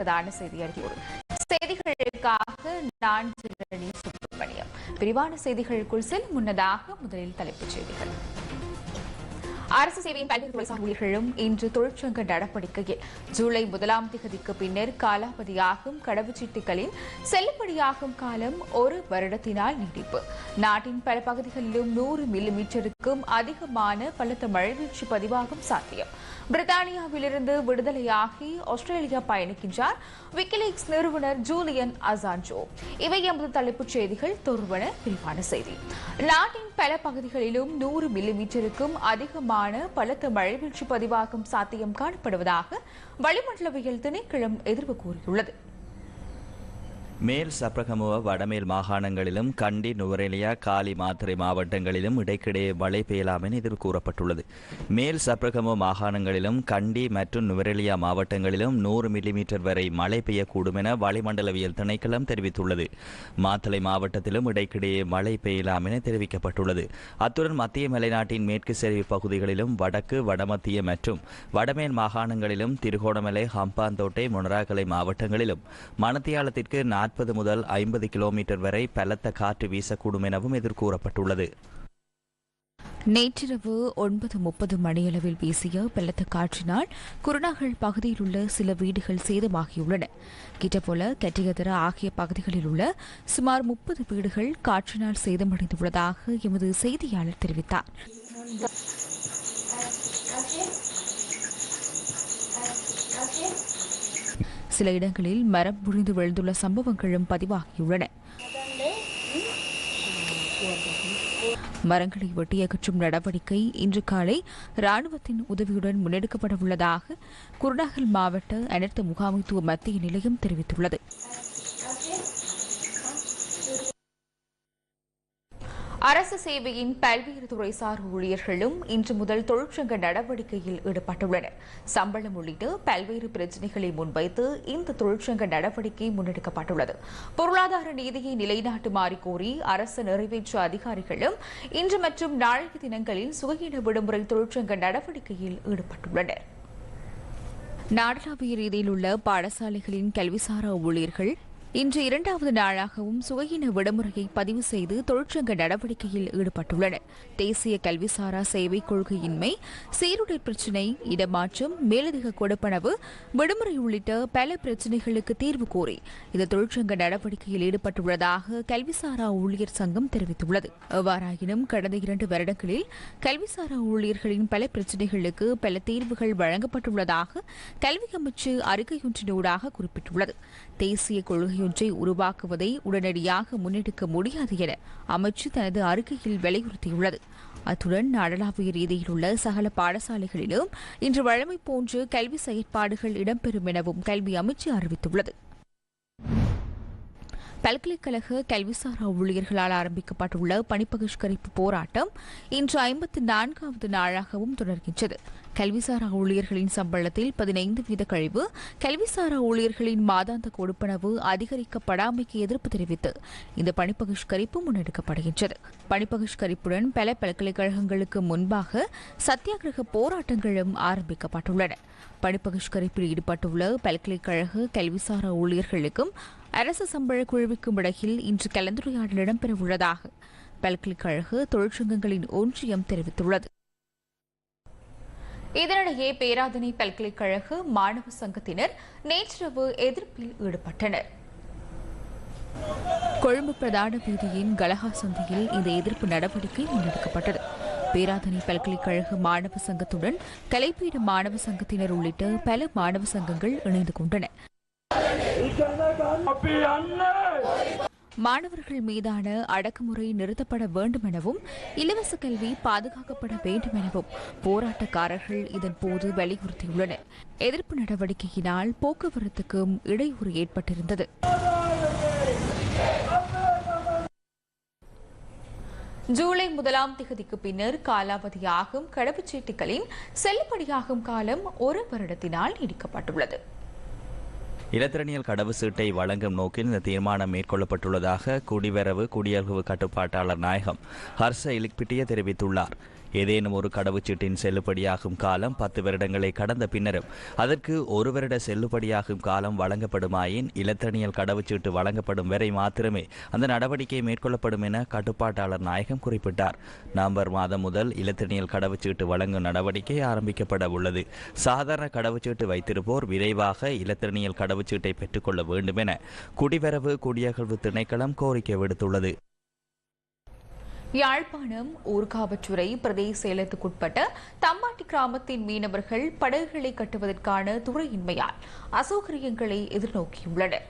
பிரதான செய்தி செய்திகளுக்காக நான் ஜெனி சுப்பிரமணியம். விரிவான செய்திகளுக்குள் செல் முன்னதாக முதலில் தலைப்புச் செய்திகள். அரசு சேவையின் பல்வேறு சார் ஊழியர்களும் இன்று தொழிற்சங்க நடவடிக்கையில். ஜூலை முதலாம் திகதிக்கு பின்னர் காலாவதியாகும் கடவுச்சீட்டுகளின் செல்லுபடியாகும் காலம் ஒரு வருடத்தினால் நீடிப்பு. நாட்டின் பல பகுதிகளிலும் நூறு மில்லி மீட்டருக்கும் அதிகமான பலத்த மழைவீழ்ச்சி பதிவாகும் சாத்தியம். பிரித்தானியாவிலிருந்து விடுதலையாகி ஆஸ்திரேலியா பயணிக்கின்றார் விக்கிலீக்ஸ் நிறுவனர் ஜூலியன் அசான்ஜோ. இவை எமது தலைப்புச் செய்திகள். தொர்வன விரிவான செய்தி. நாட்டின் பல பகுதிகளிலும் நூறு மில்லிமீட்டருக்கும் அதிகமான பலத்த மழைவீழ்ச்சி பதிவாகும் சாத்தியம் காணப்படுவதாக வளிமண்டலவியல் திணைக்களம் எதிர்வு கூறியுள்ளது. மேல் சப்ரகமுவ வடமேல் மாகாணங்களிலும் கண்டி நுவரெலியா காலி மாத்திரை மாவட்டங்களிலும் இடைக்கிடையே மழை பெய்யலாம் என இதில் கூறப்பட்டுள்ளது மேல் சப்ரகமுவ மாகாணங்களிலும் கண்டி மற்றும் நுவரெலியா மாவட்டங்களிலும் நூறு மில்லிமீட்டர் வரை மழை பெய்யக்கூடும் என வளிமண்டலவியல் திணைக்களம் தெரிவித்துள்ளது. மாத்தளை மாவட்டத்திலும் இடைக்கிடையே மழை பெய்யலாம் என தெரிவிக்கப்பட்டுள்ளது. அத்துடன் மத்திய மலைநாட்டின் மேற்கு சரிவு பகுதிகளிலும் வடக்கு வடமத்திய மற்றும் வடமேல் மாகாணங்களிலும் திருகோணமலை ஹம்பாந்தோட்டை முனராகலை மாவட்டங்களிலும் மணத்தியாலத்திற்கு நாற்பது முதல் ஐம்பது கிலோமீட்டர் வரை பலத்த காற்று வீசக்கூடும் எனவும் எதிர்கூறப்பட்டுள்ளது. நேற்றிரவு ஒன்பது முப்பது மணியளவில் வீசிய பலத்த காற்றினால் குருநாகல் பகுதியில் உள்ள சில வீடுகள் சேதமாகியுள்ளன. கிட்டபோல கட்டியதர ஆகிய பகுதிகளில் உள்ள சுமார் முப்பது வீடுகள் காற்றினால் சேதமடைந்துள்ளதாக எமது செய்தியாளர் தெரிவித்தார். சில இடங்களில் மரம் முறிந்து விழுந்துள்ள சம்பவங்களும் பதிவாகியுள்ளன. மரங்களை வெட்டி அகற்றும் நடவடிக்கை இன்று காலை ராணுவத்தின் உதவியுடன் முன்னெடுக்கப்பட உள்ளதாக குருநாகல் மாவட்ட அனர்த்த முகாமைத்துவ மத்திய நிலையம் தெரிவித்துள்ளது. அரசு சேவையின் பல்வேறு துறைசார் ஊழியர்களும் இன்று முதல் தொழிற்சங்க நடவடிக்கையில் ஈடுபட்டுள்ளனர். சம்பளம் உள்ளிட்ட பல்வேறு பிரச்சினைகளை முன்வைத்து இந்த தொழிற்சங்க நடவடிக்கை முன்னெடுக்கப்பட்டுள்ளது. பொருளாதார நீதியை நிலைநாட்டுமாறு கோரி அரசு நிறைவேற்று அதிகாரிகளும் இன்று மற்றும் நாளைய தினங்களில் சுகையின விடுமுறை தொழிற்சங்க நடவடிக்கையில் ஈடுபட்டுள்ளனர். நாடளாவிய ரீதியில் உள்ள பாடசாலைகளின் கல்விசாரா ஊழியர்கள் இன்று இரண்டாவது நாளாகவும் சுகையின விடுமுறையை பதிவு செய்து தொழிற்சங்க நடவடிக்கையில் ஈடுபட்டுள்ளனர். தேசிய கல்விசாரா சேவை கொள்கையின்மை சீருடை பிரச்சினை இடமாற்றம் மேலதிக கொடுப்பனவு விடுமுறை உள்ளிட்ட பல பிரச்சினைகளுக்கு தீர்வு கோரி இந்த தொழிற்சங்க நடவடிக்கையில் ஈடுபட்டுள்ளதாக கல்விசாரா ஊழியர் சங்கம் தெரிவித்துள்ளது. எவ்வாறாயினும் கடந்த இரண்டு வருடங்களில் கல்விசாரா ஊழியர்களின் பல பிரச்சினைகளுக்கு பல தீர்வுகள் வழங்கப்பட்டுள்ளதாக கல்வி அமைச்சு அறிக்கையொன்றினூடாக குறிப்பிட்டுள்ளது. தேசிய கொள்கை கொள்கையொன்றை உருவாக்குவதை உடனடியாக முன்னெடுக்க முடியாது என அமைச்சு தனது அறிக்கையில் வலியுறுத்தியுள்ளது. அத்துடன் நாடளாவிய ரீதியில் உள்ள சகல பாடசாலைகளிலும் இன்று வழமை போன்று கல்வி செயற்பாடுகள் இடம்பெறும் எனவும் கல்வி அமைச்சு அறிவித்துள்ளது. பல்கலைக்கழக கல்விசாரா ஊழியர்களால் ஆரம்பிக்கப்பட்டுள்ள பணிப்பகிஷ்கரிப்பு போராட்டம் இன்று ஐம்பத்தி நான்காவது நாளாகவும் தொடர்கின்றது. கல்விசாரா ஊழியர்களின் சம்பளத்தில் பதினைந்து வீத கழிவு கல்விசாரா ஊழியர்களின் மாதாந்த கொடுப்பனவு அதிகரிக்கப்படாமைக்கு எதிர்ப்பு தெரிவித்து இந்த பணிப்பகிஷ்கரிப்பு முன்னெடுக்கப்படுகின்றது. பணிப்பகிஷ்கரிப்புடன் பல பல்கலைக்கழகங்களுக்கு முன்பாக சத்தியாகிரக போராட்டங்களும் ஆரம்பிக்கப்பட்டுள்ளன. பணிப்பகிஷ்கரிப்பில் ஈடுபட்டுள்ள பல்கலைக்கழக கல்விசாரா ஊழியர்களுக்கும் அரசு சம்பள குழுவிக்கும் இடையில் இன்று கலந்துரையாடல் இடம்பெறவுள்ளதாக பல்கலைக்கழக தொழிற்சங்கங்களின் ஒன்றியம் தெரிவித்துள்ளது. இதனிடையே பேராதனை பல்கலைக்கழக மாணவ சங்கத்தினர் நேற்றிரவு எதிர்ப்பில் ஈடுபட்டனர். கொழும்பு பிரதான வீதியின் கலகா சந்தையில் இந்த எதிர்ப்பு நடவடிக்கை முன்னெடுக்கப்பட்டது. பேராதனை பல்கலைக்கழக மாணவ சங்கத்துடன் கலைப்பீட மாணவ சங்கத்தினர் உள்ளிட்ட பல மாணவ சங்கங்கள் இணைந்து கொண்டன. மாணவர்கள் மீதான அடக்குமுறை நிறுத்தப்பட வேண்டும் எனவும் இலவச கல்வி பாதுகாக்கப்பட வேண்டும் எனவும் போராட்டக்காரர்கள் இதன்போது வலியுறுத்தியுள்ளனர். எதிர்ப்பு நடவடிக்கையினால் போக்குவரத்துக்கும் இடையூறு ஏற்பட்டிருந்தது. ஜூலை முதலாம் திகதிக்கு பின்னர் காலாவதியாகும் கடவுச்சீட்டுகளின் செல்லுபடியாகும் காலம் ஒரு வருடத்தினால் நீடிக்கப்பட்டுள்ளது. இலத்திரனியல் கடவுச்சீட்டை வழங்கும் நோக்கில் இந்த தீர்மானம் மேற்கொள்ளப்பட்டுள்ளதாக குடிவரவு குடியரவு கட்டுப்பாட்டாளர் நாயகம் ஹர்ஷ இலிக்பிட்டிய தெரிவித்துள்ளார். ஏதேனும் ஒரு கடவுச்சீட்டின் செல்லுபடியாகும் காலம் பத்து வருடங்களை கடந்த பின்னரும் அதற்கு ஒரு வருட செல்லுபடியாகும் காலம் வழங்கப்படுமாயின் இலத்தணியல் கடவுச்சீட்டு வழங்கப்படும் வரை மாத்திரமே அந்த நடவடிக்கை மேற்கொள்ளப்படும் என கட்டுப்பாட்டாளர் நாயகம் குறிப்பிட்டார். நவம்பர் மாதம் முதல் இலத்தணியல் கடவுச்சீட்டு வழங்கும் நடவடிக்கை ஆரம்பிக்கப்பட உள்ளது. சாதாரண கடவுச்சீட்டு வைத்திருப்போர் விரைவாக இலத்திரனியல் கடவுச்சீட்டை பெற்றுக்கொள்ள வேண்டும் என குடிவரவு குடியகழ்வு திணைக்களம் கோரிக்கை விடுத்துள்ளது. யாழ்ப்பாணம் ஊர்காவற்றுறை பிரதேச செயலத்துக்குட்பட்ட தம்மாட்டி கிராமத்தின் மீனவர்கள் படகுகளை கட்டுவதற்கான துறையின்மையால் அசௌகரியங்களை எதிர்நோக்கியுள்ளனர்.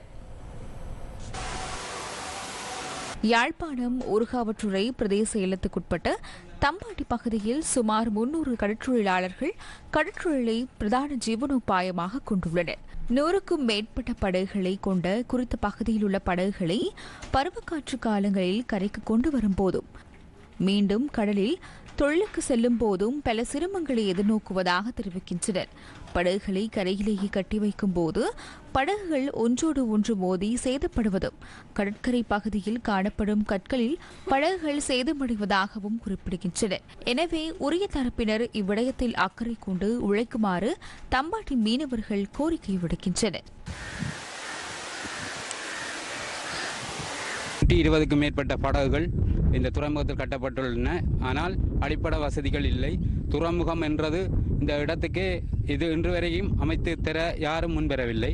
யாழ்ப்பாணம் ஊர்காவற்றுறை பிரதேச செயலத்துக்குட்பட்ட தம்பாட்டி பகுதியில் சுமார் முன்னூறு கடற்றொழிலாளர்கள் கடற்றொழிலை பிரதான ஜீவனோபாயமாக கொண்டுள்ளனர். நூறுக்கும் மேற்பட்ட படகுகளை கொண்ட குறித்த பகுதியில் உள்ள படகுகளை பருவக்காற்று காலங்களில் கரைக்கு கொண்டு வரும்போதும் மீண்டும் கடலில் தொழிலுக்கு செல்லும் போதும் பல சிரமங்களை எதிர்நோக்குவதாக தெரிவிக்கின்றனர். படகுகளை கரையிலேயே கட்டி வைக்கும் போது படகுகள் ஒன்றோடு ஒன்று மோதி சேதப்படுவதும் கடற்கரை பகுதியில் காணப்படும் கற்களில் படகுகள் சேதமடைவதாகவும் குறிப்பிடுகின்றனர். எனவே உரிய தரப்பினர் இவ்விடயத்தில் அக்கறை கொண்டு உழைக்குமாறு தம்பாட்டி மீனவர்கள் கோரிக்கை விடுக்கின்றனர். நூற்றி இருபதுக்கும் மேற்பட்ட படகுகள் இந்த துறைமுகத்தில் கட்டப்பட்டுள்ளன. ஆனால் அடிப்படை வசதிகள் இல்லை. துறைமுகம் என்றது இந்த இடத்துக்கு இது இன்று வரையும் அமைத்து தர யாரும் முன்வரவில்லை.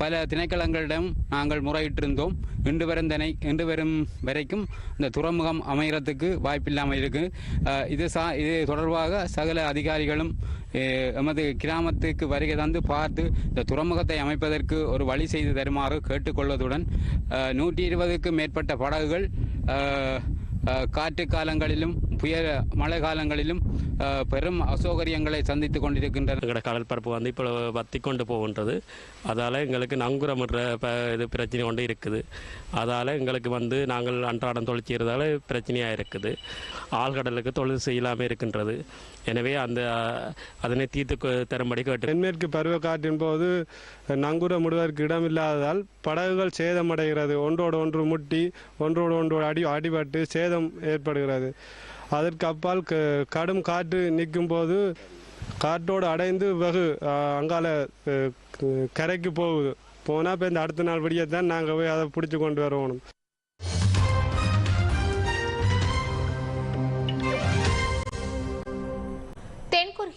பல திணைக்களங்களிடம் நாங்கள் முறையிட்டிருந்தோம். இன்று வரும் தினை இன்று வரும் வரைக்கும் இந்த துறைமுகம் அமைகிறதுக்கு வாய்ப்பில்லாமல் இருக்கு. இது சா இது தொடர்பாக சகல அதிகாரிகளும் எமது கிராமத்துக்கு வருகை தந்து பார்த்து இந்த துறைமுகத்தை அமைப்பதற்கு ஒரு வழி செய்து தருமாறு கேட்டுக்கொள்வதுடன் நூற்றி இருபதுக்கும் மேற்பட்ட படகுகள் காற்று காலங்களிலும் புயல் மழை காலங்களிலும் பெரும் அசௌகரியங்களை சந்தித்து கொண்டிருக்கின்றன. எங்களோட கடல் பரப்பு வந்து இப்போ வத்தி கொண்டு போகின்றது. அதால் எங்களுக்கு நங்குரமிடுற இது பிரச்சனை கொண்டு இருக்குது. அதால் எங்களுக்கு வந்து நாங்கள் அன்றாடம் தொழில் செய்கிறதால பிரச்சனையாக இருக்குது. ஆழ்கடலுக்கு தொழில் செய்யலாமல் இருக்கின்றது. எனவே அந்த அதனை தீர்த்து கொ- தரும்படி கேட்டு தென்மேற்கு பருவக்காற்றின் போது நங்கூரமிடுவதற்கு இடமில்லாததால் படகுகள் சேதமடைகிறது. ஒன்றோடு ஒன்று முட்டி ஒன்றோடு ஒன்று அடி அடிபட்டு சேதம் ஏற்படுகிறது. அதற்கு அப்பால் க- கடும் காற்று நிற்கும் போது காற்றோடு அடைந்து வெகு அங்கால கரைக்கு போகுது. போனால் இப்போ இந்த அடுத்த நாள் விடியத்தான் தான் நாங்கள் போய் அதை பிடிச்சி கொண்டு வரணும்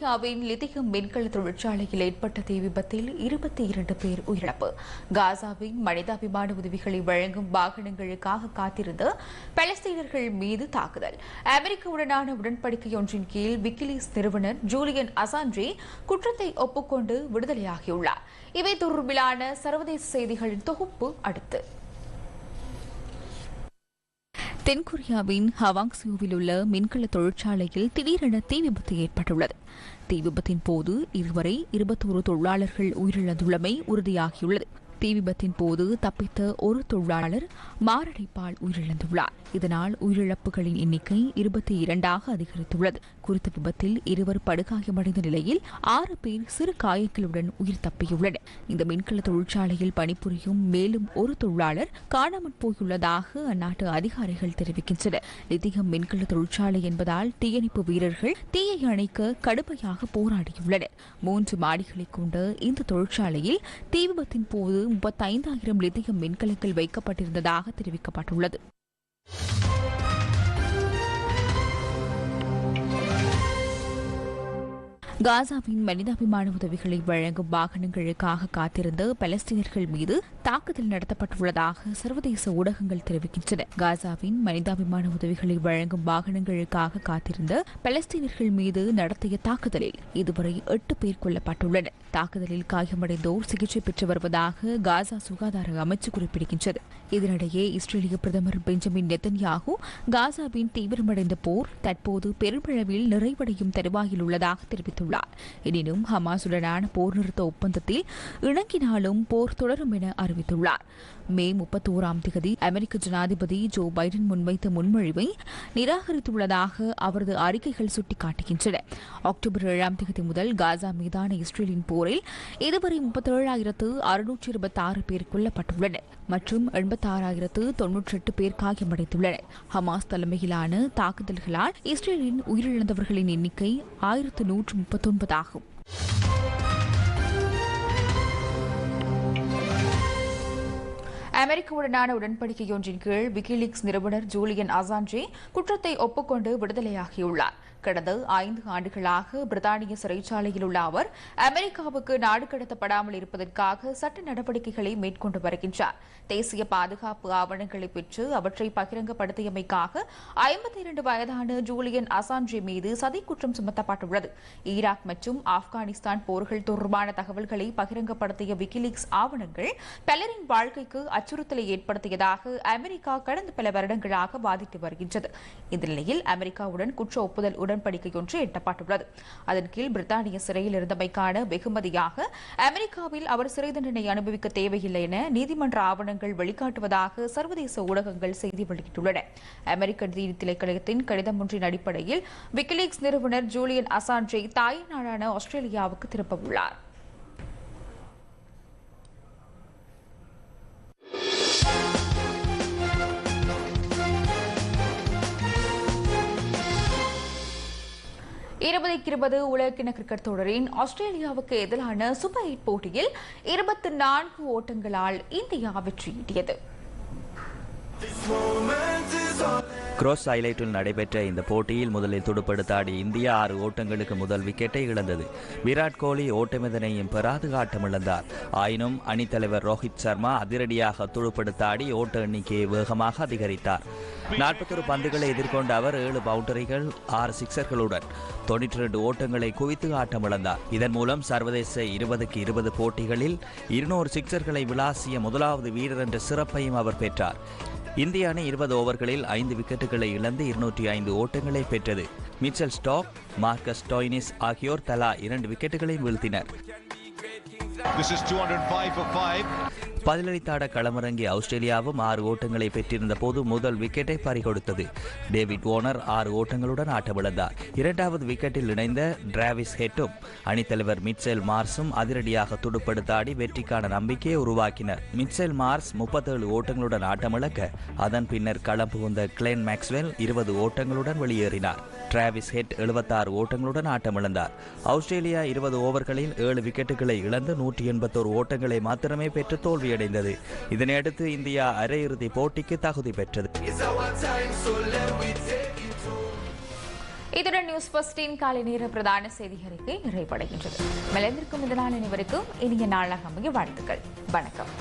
சிரியாவின் லிதியம் மின்கல தொழிற்சாலையில் ஏற்பட்ட தீ விபத்தில் இருபத்தி இரண்டு பேர் உயிரிழப்பு. காசாவின் மனிதாபிமான உதவிகளை வழங்கும் வாகனங்களுக்காக காத்திருந்த பலஸ்தீனர்கள் மீது தாக்குதல். அமெரிக்காவுடனான உடன்படிக்கையொன்றின் கீழ் விக்கிலீஸ் நிறுவனர் ஜூலியன் அசான்ஜே குற்றத்தை ஒப்புக்கொண்டு விடுதலையாகியுள்ளார். இவை தொடர்பிலான சர்வதேச செய்திகளின் தொகுப்பு அடுத்து. தென்கொரியாவின் ஹவாங்ஸியோவில் உள்ள மின்கல தொழிற்சாலையில் திடீரென தீ விபத்து ஏற்பட்டுள்ளது. தீ விபத்தின் போது இதுவரை இருபத்தோரு தொழிலாளர்கள் உயிரிழந்துள்ளமை உறுதியாகியுள்ளது. தீ விபத்தின் போது தப்பித்த ஒரு தொழிலாளர் மாரடைப்பால் உயிரிழந்துள்ளார். இதனால் உயிரிழப்புகளின் எண்ணிக்கை இருபத்தி இரண்டாக அதிகரித்துள்ளது. குறித்த விபத்தில் இருவர் படுகாயமடைந்த நிலையில் ஆறு பேர் சிறு காயங்களுடன் உயிர் தப்பியுள்ளனர். இந்த மின்கல தொழிற்சாலையில் பணிபுரியும் மேலும் ஒரு தொழிலாளர் காணாமற் போயுள்ளதாக அந்நாட்டு அதிகாரிகள் தெரிவிக்கின்றனர். லித்தியம் மின்கல தொழிற்சாலை என்பதால் தீயணைப்பு வீரர்கள் தீயை அணைக்க கடுமையாக போராடியுள்ளனர். மூன்று மாடிகளை கொண்ட இந்த தொழிற்சாலையில் தீ விபத்தின் போது முப்பத்தைந்தாயிரம் லித்தியம் மின்கலங்கள் வைக்கப்பட்டிருந்ததாக தெரிவிக்கப்பட்டுள்ளது. காசாவின் மனிதாபிமான உதவிகளை வழங்கும் வாகனங்களுக்காக காத்திருந்த பலஸ்தீனர்கள் மீது தாக்குதல் நடத்தப்பட்டுள்ளதாக சர்வதேச ஊடகங்கள் தெரிவிக்கின்றன. காசாவின் மனிதாபிமான உதவிகளை வழங்கும் வாகனங்களுக்காக காத்திருந்த பலஸ்தீனர்கள் மீது நடத்திய தாக்குதலில் இதுவரை எட்டு பேர் கொல்லப்பட்டுள்ளனர். தாக்குதலில் காயமடைந்தோர் சிகிச்சை பெற்று வருவதாக காசா சுகாதார அமைச்சு குறிப்பிடுகின்றது. இதனிடையே இஸ்ரேலிய பிரதமர் பெஞ்சமின் நெத்தன்யாகு காசாவின் தீவிரமடைந்த போர் தற்போது பெருமளவில் நிறைவடையும் தருவாயில் உள்ளதாக தெரிவித்துள்ளார் தெரிவித்துள்ளார் எனினும் ஹமாசுடனான போர் நிறுத்த ஒப்பந்தத்தில் இணங்கினாலும் போர் தொடரும் என அறிவித்துள்ளார். மே முப்பத்தி ஓராம் தேதி அமெரிக்க ஜனாதிபதி ஜோ பைடன் முன்வைத்த முன்மொழிவை நிராகரித்துள்ளதாக அவரது அறிக்கைகள் சுட்டிக்காட்டுகின்றன. அக்டோபர் ஏழாம் தேதி முதல் காசா மீதான இஸ்ரேலின் போரில் இதுவரை முப்பத்தேழாயிரத்து அறுநூற்றி இருபத்தி ஆறு பேர் கொல்லப்பட்டுள்ளனர் மற்றும் எண்பத்தாறாயிரத்து தொன்னூற்றி எட்டு பேர் காயமடைந்துள்ளனர். ஹமாஸ் தலைமையிலான தாக்குதல்களால் இஸ்ரேலின் உயிரிழந்தவர்களின் எண்ணிக்கை ஆயிரத்து நூற்று முப்பத்தி ஆகும் அமெரிக்காவுடனான உடன்படிக்கையொன்றின் கீழ் விக்கிலீக்ஸ் நிறுவனர் ஜூலியன் அசான்ஜே குற்றத்தை ஒப்புக்கொண்டு விடுதலையாகியுள்ளார். கடந்த ஐந்து ஆண்டுகளாக பிரித்தானிய சிறைச்சாலையில் உள்ள அவர் அமெரிக்காவுக்கு நாடு கடத்தப்படாமல் இருப்பதற்காக சட்ட நடவடிக்கைகளை மேற்கொண்டு வருகின்றார். தேசிய பாதுகாப்பு ஆவணங்களை பெற்று அவற்றை பகிரங்கப்படுத்தியமைக்காக ஐம்பத்தி இரண்டு வயதான ஜூலியன் அசான்ஜே மீது சதி குற்றம் சுமத்தப்பட்டுள்ளது. ஈராக் மற்றும் ஆப்கானிஸ்தான் போர்கள் தொடர்பான தகவல்களை பகிரங்கப்படுத்திய விக்கிலீக்ஸ் ஆவணங்கள் பலரின் வாழ்க்கைக்கு அச்ச அச்சுறுத்தலை ஏற்படுத்தியதாக அமெரிக்கா கடந்த பல வருடங்களாக வாதிட்டு வருகின்றது. இந்த நிலையில் அமெரிக்காவுடன் குற்ற ஒப்புதல் உடன்படிக்கை ஒன்று எட்டப்பட்டுள்ளது. அதன் கீழ் பிரித்தானிய சிறையில் இருந்தமைக்கான வெகுமதியாக அமெரிக்காவில் அவர் சிறை தண்டனை அனுபவிக்க தேவையில்லை என நீதிமன்ற ஆவணங்கள் வெளிக்காட்டுவதாக சர்வதேச ஊடகங்கள் செய்தி வெளியிட்டுள்ளன. அமெரிக்க நீதி திணைக்களத்தின் கடிதம் ஒன்றின் அடிப்படையில் விக்கிலீக்ஸ் நிறுவனர் ஜூலியன் அசான்ஜை தாய் நாடான ஆஸ்திரேலியாவுக்கு திருப்பவுள்ளார். இருபதுக்கு இருபது உலகக்கிண கிரிக்கெட் தொடரின் ஆஸ்திரேலியாவுக்கு எதிரான சூப்பர் எயிட் போட்டியில் இருபத்தி நான்கு ஓட்டங்களால் இந்தியா வெற்றியீட்டியது கிராஸ் ஹைலைட்டில் நடைபெற்ற இந்த போட்டியில் முதலில் துடுப்படுத்தாடி இந்தியா ஆறு ஓட்டங்களுக்கு முதல் விக்கெட்டை இழந்தது. விராட் கோலி ஓட்டமிதனையும் பெறாது ஆட்டமிழந்தார் ஆயினும் அணித்தலைவர் ரோஹித் சர்மா அதிரடியாக துடுப்படுத்தாடி ஓட்ட எண்ணிக்கையை வேகமாக அதிகரித்தார். நாற்பத்தொரு பந்துகளை எதிர்கொண்ட அவர் ஏழு பவுண்டரிகள் ஆறு சிக்சர்களுடன் தொன்னூற்றி ரெண்டு ஓட்டங்களை குவித்து ஆட்டமிழந்தார் இதன் மூலம் சர்வதேச இருபதுக்கு இருபது போட்டிகளில் இருநூறு சிக்சர்களை விளாசிய முதலாவது வீரர் என்ற சிறப்பையும் அவர் பெற்றார். இந்திய அணி இருபது ஓவர்களில் ஐந்து விக்கெட்டுகளை இழந்து இருநூற்றி ஐந்து ஓட்டங்களை பெற்றது. மிச்சல் ஸ்டாக் மார்க்கஸ் டோய்னிஸ் ஆகியோர் தலா இரண்டு விக்கெட்டுகளை வீழ்த்தினர். பதிலளித்தாட களமிறங்கிய ஆஸ்திரேலியாவும் ஆறு ஓட்டங்களை பெற்றிருந்த போது முதல் விக்கெட்டை பறிகொடுத்தது. டேவிட் ஓனர் ஆறு ஓட்டங்களுடன் ஆட்டமிழந்தார் இரண்டாவது விக்கெட்டில் இணைந்த டிராவிஸ் ஹெட்டும் அணித்தலைவர் மிட்செல் மார்ஸும் அதிரடியாக துடுப்படுத்தாடி வெற்றிக்கான நம்பிக்கையை உருவாக்கினர். மிட்செல் மார்ஸ் முப்பத்தேழு ஓட்டங்களுடன் ஆட்டமிழக்க அதன் பின்னர் களம் புகுந்த கிளென் மேக்ஸ்வெல் இருபது ஓட்டங்களுடன் வெளியேறினார். டிராவிஸ் ஹெட் எழுபத்தாறு ஓட்டங்களுடன் ஆட்டமிழந்தார். ஆஸ்திரேலியா இருபது ஓவர்களில் ஏழு விக்கெட்டுகளை இழந்து நூற்றி எண்பத்தோரு ஓட்டங்களை மாத்திரமே பெற்று தோல்வியடைந்தது. இதனையடுத்து இந்தியா அரையிறுதி போட்டிக்கு தகுதி பெற்றது. இதுடன் நியூஸ் பஸ்டின் காலை நேர பிரதான செய்தி அறிக்கை நிறைவடைகின்றது மலர்ந்திருக்கும் இதனால் அனைவருக்கும் இனிய நாளாக அமைய வாழ்த்துக்கள். வணக்கம்.